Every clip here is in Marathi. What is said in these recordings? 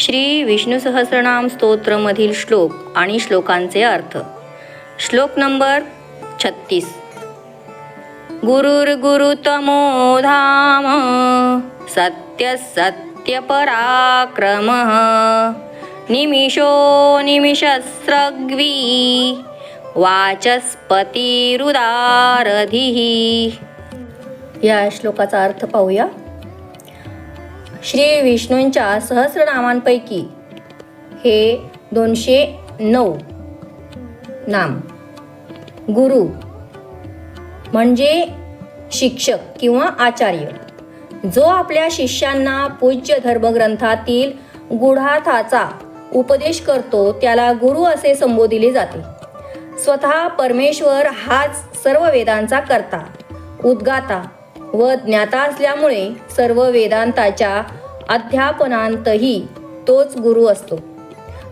श्री विष्णू सहस्रनाम स्तोत्रमधील श्लोक आणि श्लोकांचे अर्थ. श्लोक नंबर छत्तीस. गुरुर्गुरुतमो धाम सत्य सत्य पराक्रम निमिषो निमिषस्रग्वी वाचस्पतिरुदारधिः. या श्लोकाचा अर्थ पाहूया. श्री विष्णूंच्या सहस्रनामांपैकी हे दोनशे नऊ नाम. गुरु म्हणजे शिक्षक किंवा आचार्य. जो आपल्या शिष्यांना पूज्य धर्मग्रंथातील गुढार्थाचा उपदेश करतो त्याला गुरु असे संबोधिले जाते. स्वतः परमेश्वर हाच सर्व वेदांचा करता उद्गाता व ज्ञाता असल्यामुळे सर्व वेदांताच्या अध्यापनांतही तोच गुरु असतो.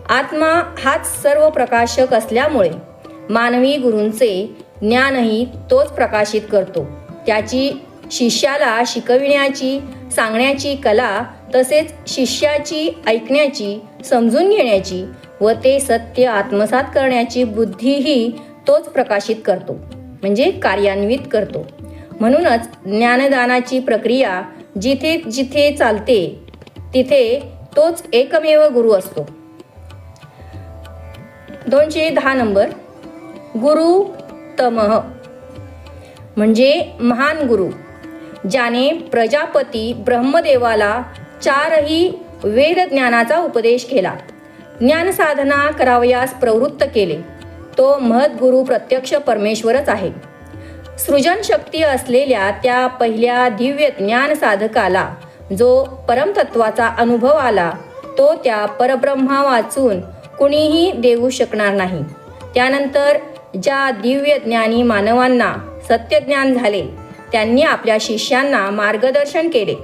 आत्मा हाच सर्व प्रकाशक असल्यामुळे मानवी गुरूंचे ज्ञानही तोच प्रकाशित करतो. त्याची शिष्याला शिकविण्याची सांगण्याची कला तसेच शिष्याची ऐकण्याची समजून घेण्याची व ते सत्य आत्मसात करण्याची बुद्धीही तोच प्रकाशित करतो. म्हणजे कार्यान्वित करतो. म्हणूनच ज्ञानदानाची प्रक्रिया जिथे जिथे चालते तिथे तोच एकमेव गुरु असतो. दोनशे दहा नंबर गुरु तमह म्हणजे महान गुरु ज्याने प्रजापती ब्रह्मदेवाला चारही वेद ज्ञानाचा उपदेश केला. ज्ञान साधना करावयास प्रवृत्त केले. तो महद्गुरु प्रत्यक्ष परमेश्वरच आहे. सृजनशक्ती असलेल्या त्या पहिल्या दिव्य ज्ञान साधकाला जो परमतत्वाचा अनुभव आला तो त्या परब्रह्मा वाचून कुणीही देऊ शकणार नाही. त्यानंतर ज्या दिव्य ज्ञानी मानवांना सत्यज्ञान झाले त्यांनी आपल्या शिष्यांना मार्गदर्शन केले.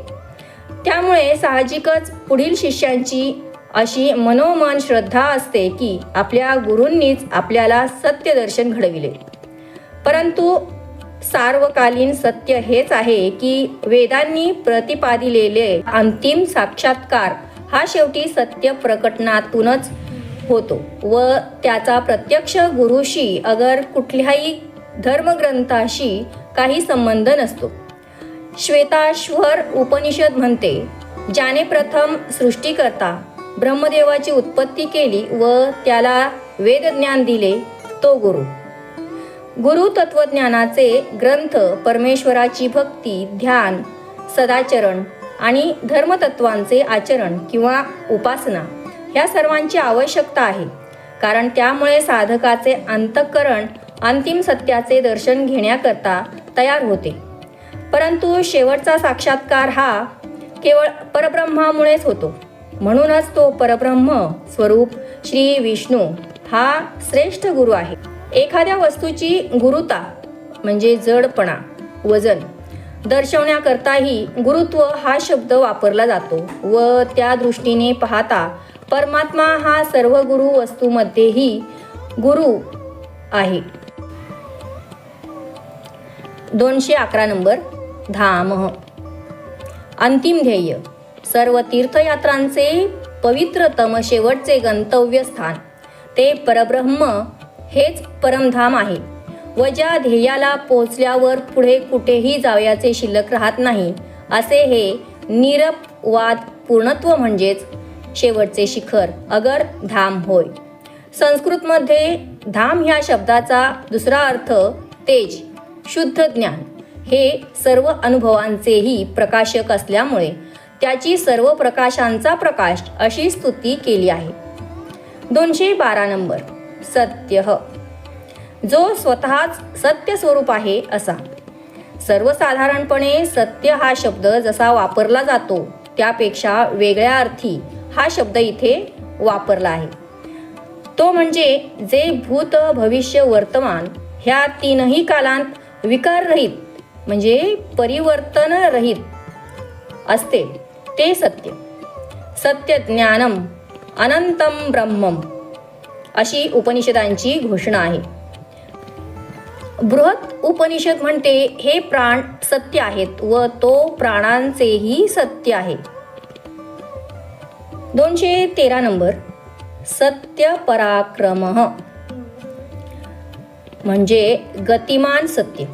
त्यामुळे साहजिकच पुढील शिष्यांची अशी मनोमन श्रद्धा असते की आपल्या गुरूंनीच आपल्याला सत्यदर्शन घडविले. परंतु सार्वकालीन सत्य हेच आहे की वेदांनी प्रतिपादिलेले अंतिम साक्षात्कार हा शेवटी सत्य प्रकटनातूनच होतो व त्याचा प्रत्यक्ष गुरुशी अगर कुठल्याही धर्मग्रंथाशी काही संबंध नसतो. श्वेताश्वर उपनिषद म्हणते ज्याने प्रथम सृष्टीकरता ब्रह्मदेवाची उत्पत्ती केली व त्याला वेदज्ञान दिले तो गुरु. गुरु तत्वज्ञानाचे ग्रंथ परमेश्वराची भक्ती ध्यान सदाचरण आणि धर्मतत्वांचे आचरण किंवा उपासना ह्या सर्वांची आवश्यकता आहे. कारण त्यामुळे साधकाचे अंतःकरण अंतिम सत्याचे दर्शन घेण्याकरता तयार होते. परंतु शेवटचा साक्षात्कार हा केवळ परब्रह्मामुळेच होतो. म्हणूनच तो परब्रह्म स्वरूप श्री विष्णू हा श्रेष्ठ गुरु आहे. एखाद्या वस्तूची गुरुता म्हणजे जडपणा वजन दर्शवण्याकरताही गुरुत्व हा शब्द वापरला जातो व त्या दृष्टीने पाहता परमात्मा हा सर्व गुरु वस्तूमध्येही गुरु आहे. दोनशे अकरा नंबर धाम. अंतिम ध्येय सर्व तीर्थयात्रांचे पवित्रतम शेवटचे गंतव्य स्थान ते परब्रह्म हेच परमधाम आहे. व ज्या ध्येयाला पोचल्यावर पुढे कुठेही जावयाचे शिल्लक राहत नाही असे हे निरपवाद पूर्णत्व म्हणजेच शेवटचे शिखर अगर धाम होय. संस्कृतमध्ये धाम ह्या शब्दाचा दुसरा अर्थ तेज शुद्ध ज्ञान. हे सर्व अनुभवांचेही प्रकाशक असल्यामुळे त्याची सर्व प्रकाशांचा प्रकाश अशी स्तुती केली आहे. दोनशे बारा नंबर. सत्य. जो स्वतःच सत्य स्वरूप आहे असा. सर्वसाधारणपणे सत्य हा शब्द जसा वापरला जातो त्यापेक्षा वेगळ्या अर्थी हा शब्द इथे वापरला आहे. तो म्हणजे जे भूत भविष्य वर्तमान ह्या तीनही कालांत विकाररहित म्हणजे परिवर्तन रहित असते. ते सत्य. सत्य ज्ञानम अनंतम ब्रह्मम. अशी उपनिषदांची घोषणा आहे. बृहत उपनिषद म्हणते हे प्राण सत्य आहेत व तो प्राणांचेही सत्य आहे. दोनशे तेरा नंबर सत्य पराक्रम म्हणजे गतिमान सत्य.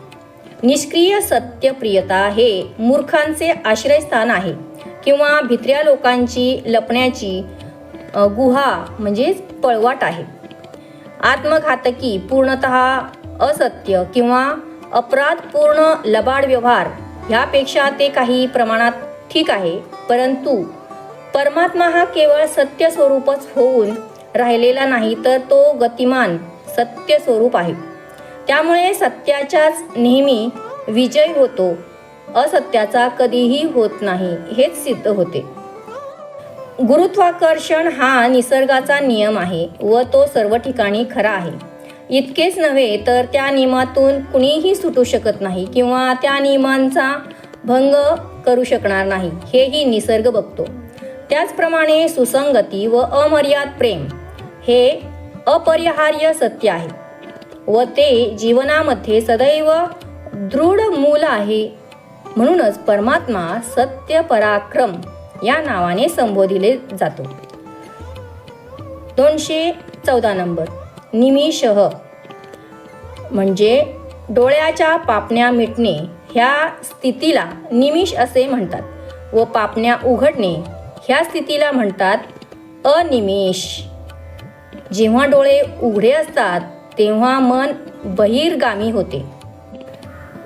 निष्क्रिय सत्यप्रियता हे मूर्खांचे आश्रयस्थान आहे किंवा भित्र्या लोकांची लपण्याची गुहा म्हणजेच पळवाट आहे. आत्मघातकी पूर्णत असत्य किंवा अपराधपूर्ण लबाड व्यवहार ह्यापेक्षा ते काही प्रमाणात ठीक आहे परंतु परमात्मा हा केवळ सत्य स्वरूपच होऊन राहिलेला नाही तर तो गतिमान सत्य स्वरूप आहे. त्यामुळे सत्याचाच नेहमी विजय होतो असत्याचा कधीही होत नाही हेच सिद्ध होते. गुरुत्वाकर्षण हा निसर्गाचा नियम आहे व तो सर्व ठिकाणी खरा आहे. इतकेच नव्हे तर त्या नियमातून कुणीही सुटू शकत नाही किंवा त्या नियमांचा भंग करू शकणार नाही हेही निसर्ग बघतो. त्याचप्रमाणे सुसंगती व अमर्याद प्रेम हे अपरिहार्य सत्य आहे व ते जीवनामध्ये सदैव दृढ मूल आहे म्हणूनच परमात्मा सत्य पराक्रम या नावाने संबोधिले जातो. दोनशे चौदा नंबर. निमिषह म्हणजे डोळ्याच्या पापण्या मिटणे ह्या स्थितीला निमिष असे म्हणतात व पापण्या उघडणे ह्या स्थितीला म्हणतात अनिमिष. जेव्हा डोळे उघडे असतात तेव्हा मन बहिर्गामी होते.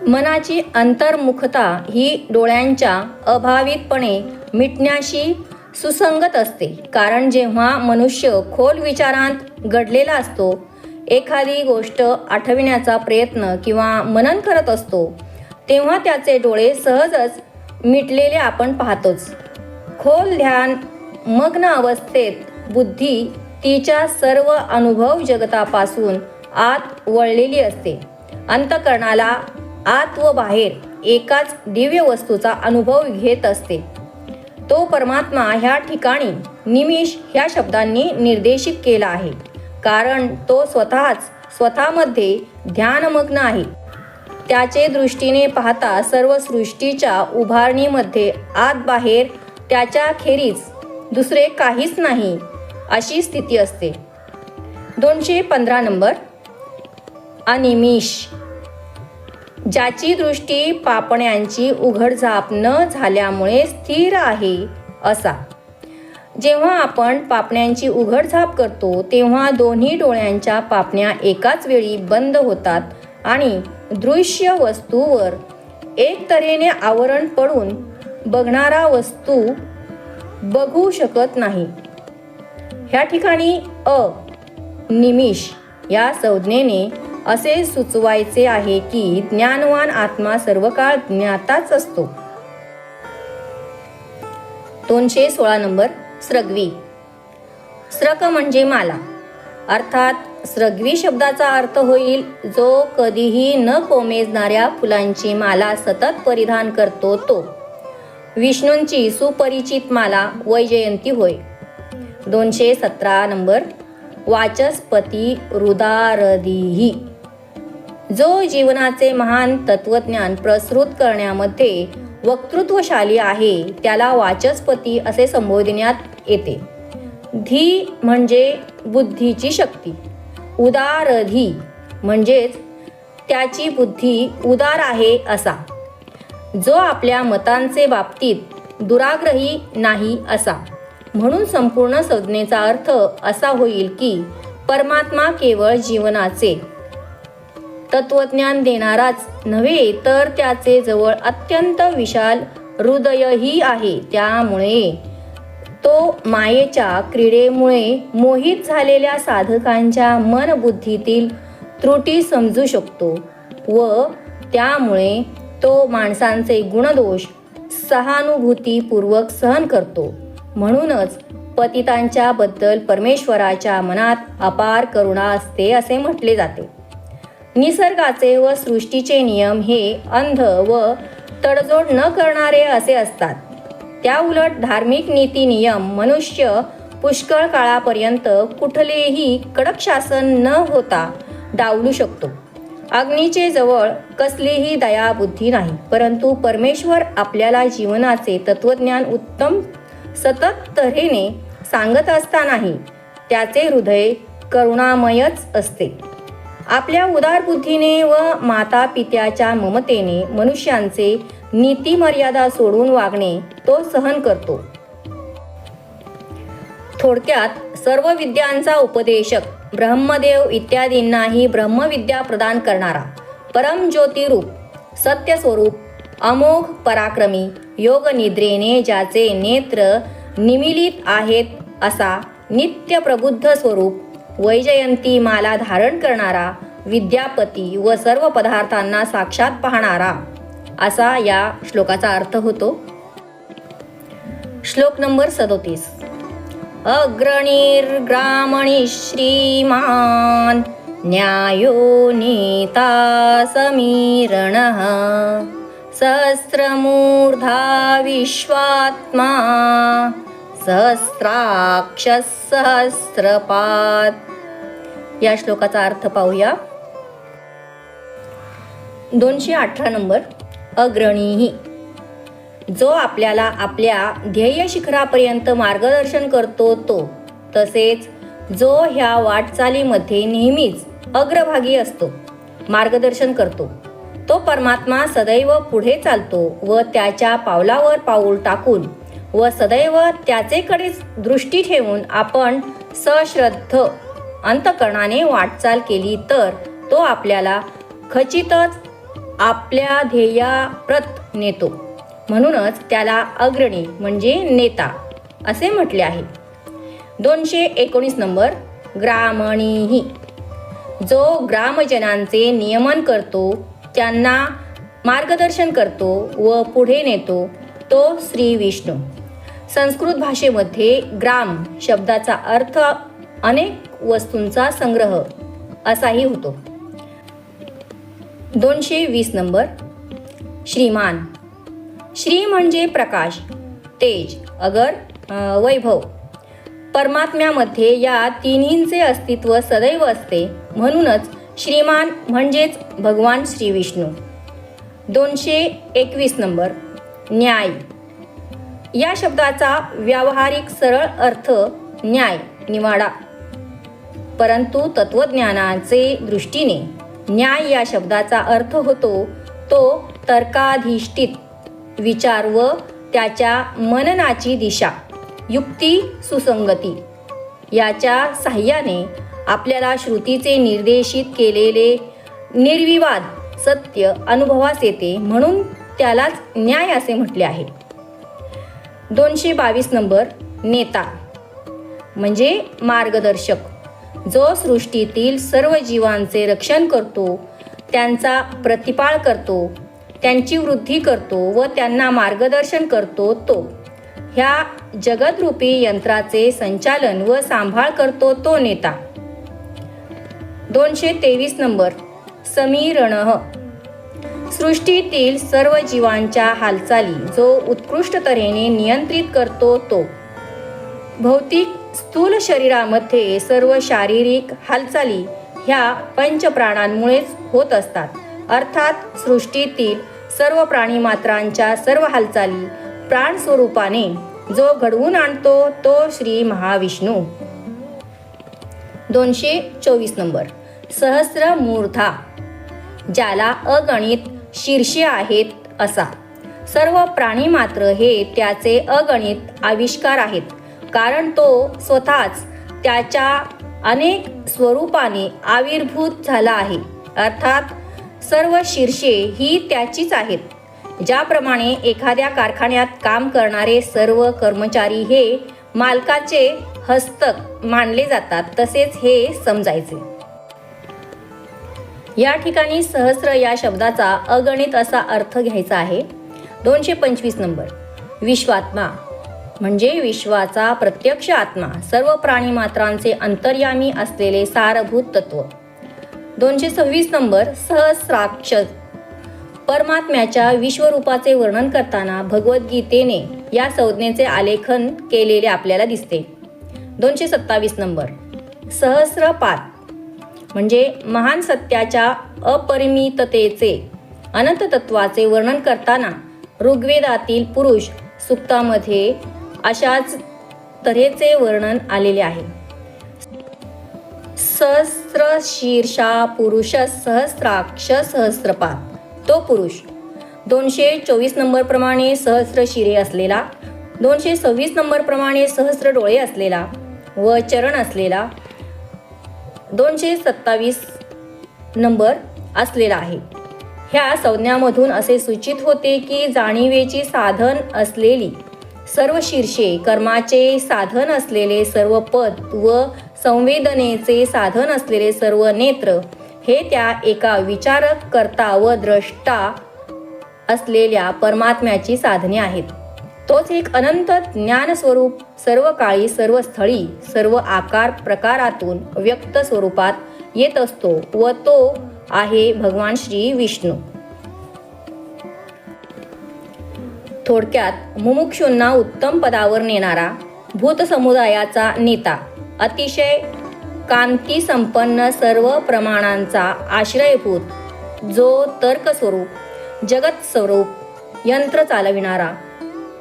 मनाची अंतर्मुखता ही डोळ्यांच्या अभावितपणे मिटण्याशी सुसंगत असते. कारण जेव्हा मनुष्य खोल विचारांत घडलेला असतो एखादी गोष्ट आठविण्याचा प्रयत्न किंवा मनन करत असतो तेव्हा त्याचे डोळे सहजच मिटलेले आपण पाहतोच. खोल ध्यान मग्न अवस्थेत बुद्धी तिच्या सर्व अनुभव जगतापासून आत वळलेली असते. अंतकरणाला आत व बाहेर एकाच दिव्य वस्तूचा अनुभव घेत असते. तो परमात्मा ह्या ठिकाणी निमिष ह्या शब्दांनी निर्देशित केला आहे. कारण तो स्वतःच स्वतःमध्ये ध्यानमग्न आहे. त्याचे दृष्टीने पाहता सर्व सृष्टीच्या उभारणीमध्ये आत बाहेर त्याच्या खेरीज दुसरे काहीच नाही अशी स्थिती असते. दोनशे पंधरा नंबर. अनिमिष. ज्याची दृष्टी पापण्यांची उघडझाप न झाल्यामुळे स्थिर आहे असा. जेव्हा आपण पापण्यांची उघडझाप करतो तेव्हा दोन्ही डोळ्यांच्या पापण्या एकाच वेळी बंद होतात आणि दृश्य वस्तूवर एक तऱ्हेने आवरण पडून बघणारा वस्तू बघू शकत नाही. ह्या ठिकाणी अ निमिष या संज्ञेने असे सुचवायचे आहे की ज्ञानवान आत्मा सर्व काळ ज्ञाताच असतो. दोनशे सोळा नंबर स्रग्वी. स्रक म्हणजे माला. अर्थात स्रग्वी शब्दाचा अर्थ होईल जो कधीही न कोमेजणाऱ्या फुलांची माला सतत परिधान करतो तो. विष्णूंची सुपरिचित माला वैजयंती होय. दोनशे सतरा नंबर वाचस्पती रुदारदिही जो जीवनाचे महान तत्वज्ञान प्रसृत करण्यामध्ये वक्तृत्वशाली आहे त्याला वाचस्पती असे संबोधण्यात येते. धी म्हणजे बुद्धीची शक्ती. उदारधी म्हणजेच त्याची बुद्धी उदार आहे असा. जो आपल्या मतांचे बाबतीत दुराग्रही नाही असा. म्हणून संपूर्ण संज्ञेचा अर्थ असा होईल की परमात्मा केवळ जीवनाचे तत्वज्ञान देणाराच नव्हे तर त्याचे जवळ अत्यंत विशाल हृदयही आहे. त्यामुळे तो मायेच्या क्रीडेमुळे मोहित झालेल्या साधकांच्या मनबुद्धीतील त्रुटी समजू शकतो व त्यामुळे तो माणसांचे गुणदोष सहानुभूतीपूर्वक सहन करतो. म्हणूनच पतितांच्या बद्दल परमेश्वराच्या मनात अपार करुणा असते असे म्हटले जाते. निसर्गाचे व सृष्टीचे नियम हे अंध व तडजोड न करणारे असे असतात. त्या उलट धार्मिक नीती नियम मनुष्य पुष्कळ काळापर्यंत कुठलेही कडक शासन न होता डावलू शकतो. अग्नीचे जवळ कसलीही दयाबुद्धी नाही परंतु परमेश्वर आपल्याला जीवनाचे तत्वज्ञान उत्तम सतत तऱ्हेने सांगत असतानाही त्याचे हृदय करुणामयच असते. आपल्या उदार बुद्धीने व माता पित्याच्या ममतेने मनुष्यांचे नीती मर्यादा सोडून वागणे तो सहन करतो. थोडक्यात सर्व विद्यांचा उपदेशक ब्रह्मदेव इत्यादींनाही ब्रह्मविद्या प्रदान करणारा परमज्योतिरूप सत्यस्वरूप अमोघ पराक्रमी योगनिद्रेने ज्याचे नेत्र निमिलित आहेत असा नित्य प्रबुद्ध स्वरूप वैजयंती माला धारण करणारा विद्यापती व सर्व पदार्थांना साक्षात पाहणारा असा या श्लोकाचा अर्थ होतो. श्लोक नंबर सदोतीस. अग्रणीर्ग्रामणी श्रीमान न्यायो नीता समीरणः सहस्रमूर्धा विश्वात्मा सहस्राक्षः सहस्रपाद या श्लोकाचा अर्थ पाहूया. दोनशे अठरा नंबर अग्रणीही. जो आपल्याला आपल्या ध्येय शिखरापर्यंत मार्गदर्शन करतो तो तसेच जो ह्या वाटचालीमध्ये नेहमीच अग्रभागी असतो मार्गदर्शन करतो तो परमात्मा सदैव पुढे चालतो व त्याच्या पावलावर पाऊल टाकून व सदैव त्याचेकडेच दृष्टी ठेवून आपण सश्रद्ध अंतकरणाने वाटचाल केली तर तो आपल्याला खचितच आपल्या ध्येयाप्रत नेतो. म्हणूनच त्याला अग्रणी म्हणजे नेता असे म्हटले आहे. दोनशे एकोणीस नंबर ग्रामणीही. जो ग्रामजनांचे नियमन करतो त्यांना मार्गदर्शन करतो व पुढे नेतो तो श्री विष्णू. संस्कृत भाषेमध्ये ग्राम शब्दाचा अर्थ अनेक वस्तूंचा संग्रह असाही होतो. दोनशे वीस नंबर. श्रीमान. श्री म्हणजे प्रकाश तेज अगर वैभव. परमात्म्यामध्ये या तिन्हींचे अस्तित्व सदैव असते. म्हणूनच श्रीमान म्हणजेच भगवान श्री विष्णू. दोनशे एकवीस नंबर. न्याय. या शब्दाचा व्यावहारिक सरळ अर्थ न्याय निवाडा. परंतु तत्वज्ञानाचे दृष्टीने न्याय या शब्दाचा अर्थ होतो तो तर्काधिष्ठित विचार व त्याच्या मननाची दिशा युक्ती सुसंगती. याच्या साह्याने आपल्याला श्रुतीचे निर्देशित केलेले निर्विवाद सत्य अनुभवास येते म्हणून त्यालाच न्याय असे म्हटले आहे. दोनशे बावीस नंबर नेता. म्हणजे मार्गदर्शक. जो सृष्टीतील सर्व जीवांचे रक्षण करतो त्यांचा प्रतिपाळ करतो त्यांची वृद्धी करतो व त्यांना मार्गदर्शन करतो तो. ह्या जगदरूपी यंत्राचे संचालन व सांभाळ करतो तो नेता. दोनशे तेवीस नंबर समीरण. सृष्टीतील सर्व जीवांच्या हालचाली जो उत्कृष्ट तऱ्हेने नियंत्रित करतो तो. भौतिक स्थूल शरीरामध्ये सर्व शारीरिक हालचाली ह्या पंचप्राणांमुळेच होत असतात. अर्थात सृष्टीतील सर्व प्राणीमात्रांच्या सर्व हालचाली प्राणस्वरूपाने जो घडवून आणतो तो श्री महाविष्णू. दोनशे चोवीस नंबर. सहस्र मूर्धा. ज्याला अगणित शीर्षे आहेत असा. सर्व प्राणी मात्र हे त्याचे अगणित आविष्कार आहेत. कारण तो स्वतःच त्याच्या अनेक स्वरूपाने आविर्भूत झाला आहे. अर्थात सर्व शीर्षे ही त्याचीच आहेत. ज्याप्रमाणे एखाद्या कारखान्यात काम करणारे सर्व कर्मचारी हे मालकाचे हस्तक मानले जातात तसेच हे समजायचे. या ठिकाणी सहस्र या शब्दाचा अगणित असा अर्थ घ्यायचा आहे. दोनशे पंचवीस नंबर. विश्वात्मा. म्हणजे विश्वाचा प्रत्यक्ष आत्मा सर्व प्राणीमात्रांचे अंतर्यामी असलेले सारभूत तत्व. दोनशे सव्वीस नंबर. सहस्राक्ष. परमात्म्याच्या विश्वरूपाचे वर्णन करताना भगवद्गीतेने या संज्ञेचे आलेखन केलेले आपल्याला दिसते. दोनशे सत्तावीस नंबर. सहस्रपात म्हणजे महान सत्याच्या अपरिमिततेचे अनंत तत्वाचे वर्णन करताना ऋग्वेदातील पुरुष सुक्तामध्ये अशाच तऱ्हेचे वर्णन आलेले आहे. सहस्र शीर्षा पुरुष सहस्राक्ष सहस्रपात तो पुरुष दोनशे चोवीस नंबरप्रमाणे सहस्र शिरे असलेला दोनशे सव्वीस नंबरप्रमाणे सहस्र डोळे असलेला व चरण असलेला दोनशे सत्तावीस नंबर असलेला आहे. ह्या संज्ञामधून असे सूचित होते की जाणीवेची साधन असलेली सर्व शीर्षे कर्माचे साधन असलेले सर्व पद व संवेदनेचे साधन असलेले सर्व नेत्र हे त्या एका विचारक करता व द्रष्टा असलेल्या परमात्म्याची साधने आहेत. तोच एक अनंत ज्ञानस्वरूप सर्व काळी सर्व स्थळी सर्व आकार प्रकारातून व्यक्त स्वरूपात येत असतो व तो आहे भगवान श्री विष्णू. थोडक्यात मुमुक्षूंना उत्तम पदावर नेणारा भूत समुदायाचा नेता अतिशय कांती संपन्न सर्व प्रमाणांचा आश्रयभूत जो तर्क स्वरूप जगत स्वरूप यंत्र चालविणारा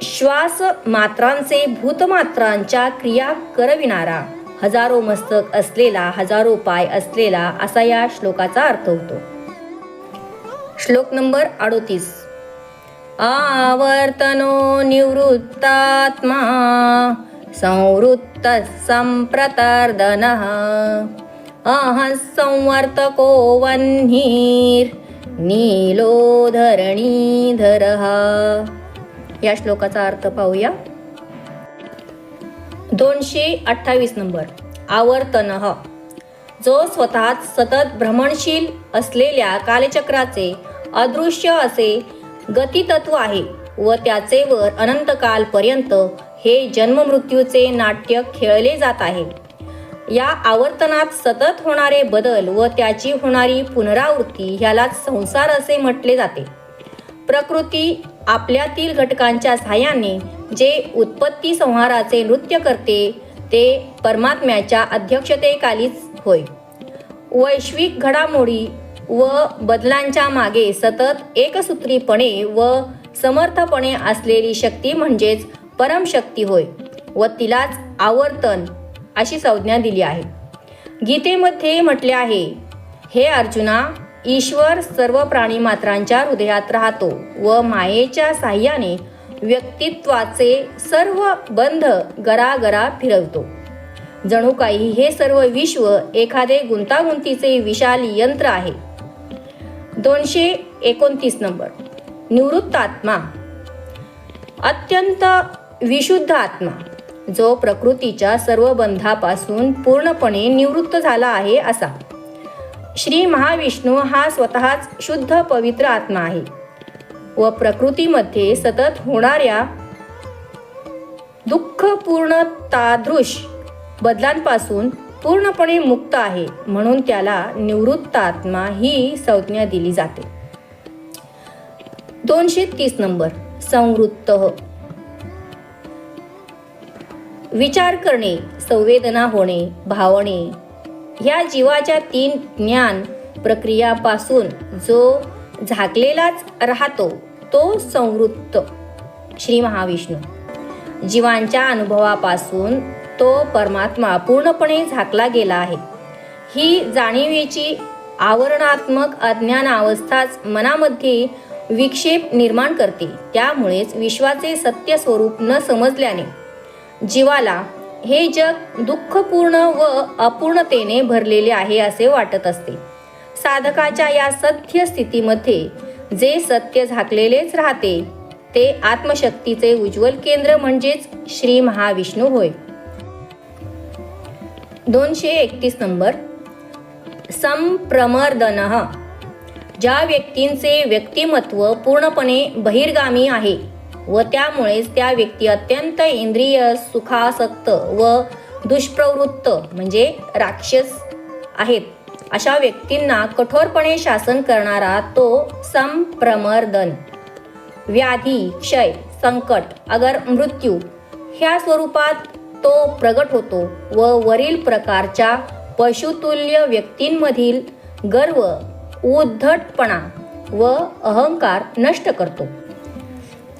श्वास मात्रांचे भूतमात्रांच्या क्रिया करविणारा. हजारो मस्तक असलेला हजारो पाय असलेला असा या श्लोकाचा अर्थ होतो. श्लोक नंबर अडोतीस. आवर्तनो निवृत्तात्मा संवृत्त संप्रतर्दनः। अहं संवर्तको वह्नीर नीलो धरणीधरः या श्लोकाचा अर्थ पाहूया. दोनशे अठ्ठावीस नंबर. आवर्तन. जो स्वतःच सतत भ्रमणशील असलेल्या कालचक्राचे अदृश्य असे गतितत्व आहे व त्याचे वर अनंतकालपर्यंत हे जन्ममृत्यूचे नाट्य खेळले जात आहे. या आवर्तनात सतत होणारे बदल व त्याची होणारी पुनरावृत्ती ह्यालाच संसार असे म्हटले जाते. प्रकृती आपल्यातील घटकांच्या सहाय्याने जे उत्पत्ती संहाराचे नृत्य करते ते परमात्म्याच्या अध्यक्षतेखालीच होय. वैश्विक घडामोडी व बदलांच्या मागे सतत एकसूत्रीपणे व समर्थपणे असलेली शक्ती म्हणजेच परमशक्ती होय व तिलाच आवर्तन अशी संज्ञा दिली आहे. गीतेमध्ये म्हटले आहे हे अर्जुना ईश्वर सर्व प्राणीमात्रांच्या हृदयात राहतो व मायेच्या साह्याने व्यक्तित्वाचे सर्व बंध गरागरा फिरवतो. जणू काही हे सर्व विश्व एखादे गुंतागुंतीचे विशाल यंत्र आहे. दोनशे एकोणतीस नंबर. निवृत्तात्मा अत्यंत विशुद्ध आत्मा. जो प्रकृतीच्या सर्व बंधापासून पूर्णपणे निवृत्त झाला आहे असा. श्री महाविष्णू हा स्वतःच शुद्ध पवित्र आत्मा आहे. व प्रकृतीमध्ये सतत होणाऱ्या दुःखपूर्ण तादृश बदलांपासून पूर्णपणे मुक्त आहे म्हणून त्याला निवृत्त आत्मा ही संज्ञा दिली जाते. दोनशे तीस नंबर. संवृत्त. विचार करणे संवेदना होणे भावणे ह्या जीवाच्या तीन ज्ञान प्रक्रियापासून जो झाकलेलाच राहतो तो संवृत्त. श्री महाविष्णू. जीवांच्या अनुभवापासून तो परमात्मा पूर्णपणे झाकला गेला आहे. ही जाणीवेची आवरणात्मक अज्ञान अवस्थाच मनामध्ये विक्षेप निर्माण करते. त्यामुळेच विश्वाचे सत्य स्वरूप न समजल्याने जीवाला हे जग दुःखपूर्ण व अपूर्णतेने भरलेले आहे असे वाटत असते. साधकाच्या या सत्य स्थितीमध्ये जे सत्य झाकलेलेच राहते ते आत्मशक्तीचे उज्ज्वल केंद्र म्हणजेच श्री महाविष्णू होय. दोनशे एकतीस नंबर. संप्रमर्दन ज्या व्यक्तींचे व्यक्तिमत्व पूर्णपणे बहिर्गामी आहे व त्यामुळेच त्या व्यक्ती अत्यंत इंद्रिय सुखासक्त व दुष्प्रवृत्त म्हणजे राक्षस आहेत. अशा व्यक्तींना कठोरपणे शासन करणारा तो संप्रमर्दन व्याधी क्षय संकट अगर मृत्यू ह्या स्वरूपात तो प्रगट होतो व वरील प्रकारच्या पशुतुल्य व्यक्तींमधील गर्व उद्धटपणा व अहंकार नष्ट करतो.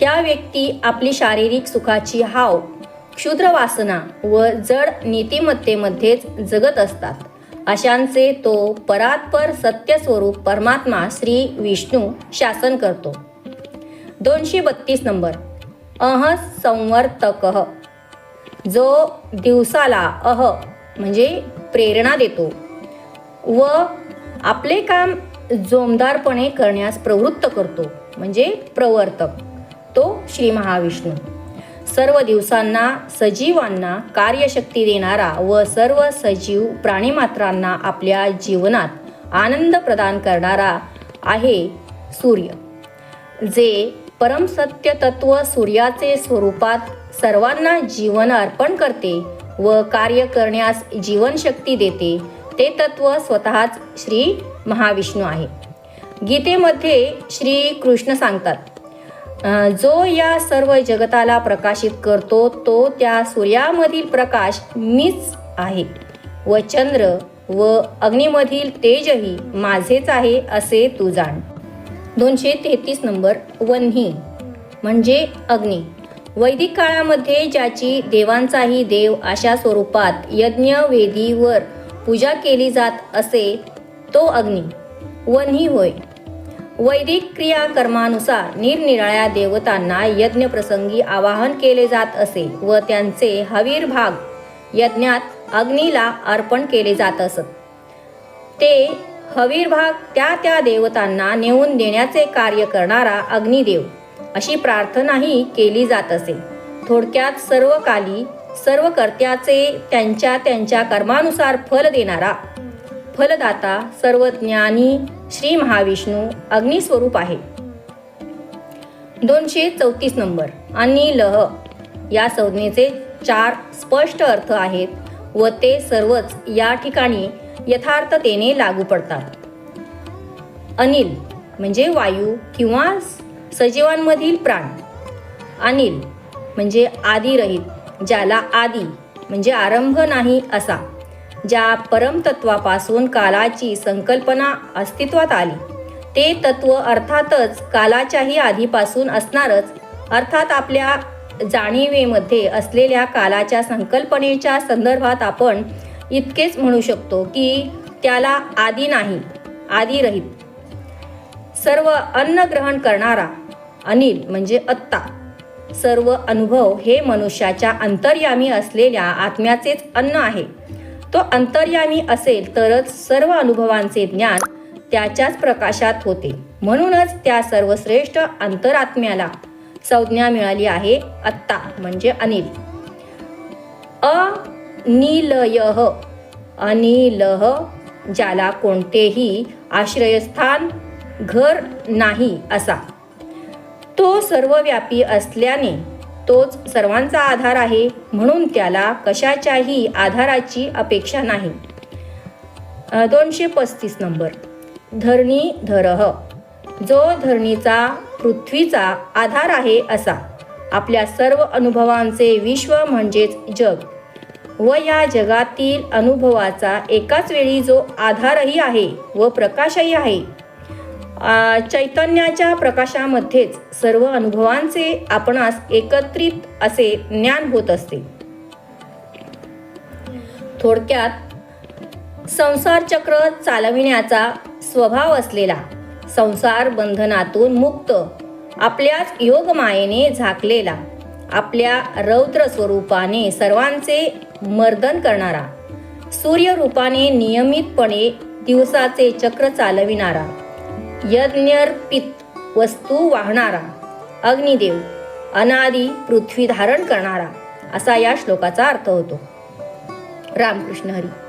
त्या व्यक्ती आपली शारीरिक सुखाची हाव क्षुद्र वासना व जड नीतिमत्तेमध्येच जगत असतात. अशांचे तो परात्पर सत्यस्वरूप परमात्मा श्री विष्णू शासन करतो. दोनशे बत्तीस नंबर. अह संवर्तक. जो दिवसाला अह म्हणजे प्रेरणा देतो व आपले काम जोमदारपणे करण्यास प्रवृत्त करतो म्हणजे प्रवर्तक. तो श्री महाविष्णू. सर्व दिवसांना सजीवांना कार्यशक्ती देणारा व सर्व सजीव प्राणीमात्रांना आपल्या जीवनात आनंद प्रदान करणारा आहे सूर्य. जे परमसत्य तत्व सूर्याचे स्वरूपात सर्वांना जीवन अर्पण करते व कार्य करण्यास जीवनशक्ती देते ते तत्व स्वतःच श्री महाविष्णू आहे. गीतेमध्ये श्री कृष्ण सांगतात जो या सर्व जगताला प्रकाशित करतो तो त्या सूर्यामधील प्रकाश मीच आहे. व चंद्र व अग्नीमधील तेजही माझेच आहे असे तू जाण. दोनशे तेहतीस नंबर वन्ही. म्हणजे अग्नी. वैदिक काळामध्ये ज्याची देवांचाही देव अशा स्वरूपात यज्ञ वेदीवर पूजा केली जात असे तो अग्नी. वन्ही होय. वैदिक क्रियाकर्मानुसार निरनिराळ्या देवतांना यज्ञप्रसंगी आवाहन केले जात असे व त्यांचे हवीर भाग यज्ञात अग्नीला अर्पण केले जात असत. ते हवीर भाग त्या त्या देवतांना नेऊन देण्याचे कार्य करणारा अग्निदेव अशी प्रार्थनाही केली जात असे. थोडक्यात सर्व काली सर्व कर्त्याचे त्यांच्या त्यांच्या कर्मानुसार फल देणारा फलदाता सर्वज्ञानी श्री महाविष्णू अग्निस्वरूप आहे. दोनशे चौतीस नंबर. आणि लह या संज्ञेचे चार स्पष्ट अर्थ आहेत व ते सर्वच या ठिकाणी यथार्थतेने लागू पडतात. अनिल म्हणजे वायू किंवा सजीवांमधील प्राण. अनिल म्हणजे आदिरहित ज्याला आदी म्हणजे आरंभ नाही असा. ज्या परमतत्वापासून कालाची संकल्पना अस्तित्वात आली. ते तत्व अर्थातच कालाच्याही आधीपासून असणारच अर्थात आपल्या जाणीवेमध्ये असलेल्या कालाच्या संकल्पनेच्या संदर्भात आपण इतकेच म्हणू शकतो की त्याला आदी नाही आदिरहित सर्व अन्न ग्रहण करणारा अनिल म्हणजे आत्ता सर्व अनुभव हे मनुष्याच्या अंतर्यामी असलेल्या आत्म्याचेच अन्न आहे. तो अंतर्यामी असेल तरच सर्व अनुभवांचे ज्ञान त्याच्याच प्रकाशात होते. म्हणूनच त्या सर्वश्रेष्ठ अंतरात्म्याला संज्ञा मिळाली आहे आत्ता म्हणजे अनिल. अनिलय. अनिलह ज्याला कोणतेही आश्रयस्थान घर नाही असा. तो सर्वव्यापी असल्याने तोच सर्वांचा आधार आहे म्हणून त्याला कशाच्याही आधाराची अपेक्षा नाही. दोनशे पस्तीस नंबर. धरणी धरह. जो धरणीचा पृथ्वीचा आधार आहे असा. आपल्या सर्व अनुभवांचे विश्व म्हणजेच जग. व या जगातील अनुभवाचा एकाच वेळी जो आधारही आहे व प्रकाशही आहे चैतन्याच्या प्रकाशामध्येच सर्व अनुभवांचे आपणास एकत्रित असे ज्ञान होत असते. थोडक्यात संसार चक्र चालविण्याचा स्वभाव असलेला संसार बंधनातून मुक्त आपल्याच योगमायेने झाकलेला आपल्या रौद्र स्वरूपाने सर्वांचे मर्दन करणारा सूर्यरूपाने नियमितपणे दिवसाचे चक्र चालविणारा यज्ञर्पित वस्तू वाहणारा अग्निदेव अनादी पृथ्वी धारण करणारा असा या श्लोकाचा अर्थ होतो. रामकृष्ण हरी.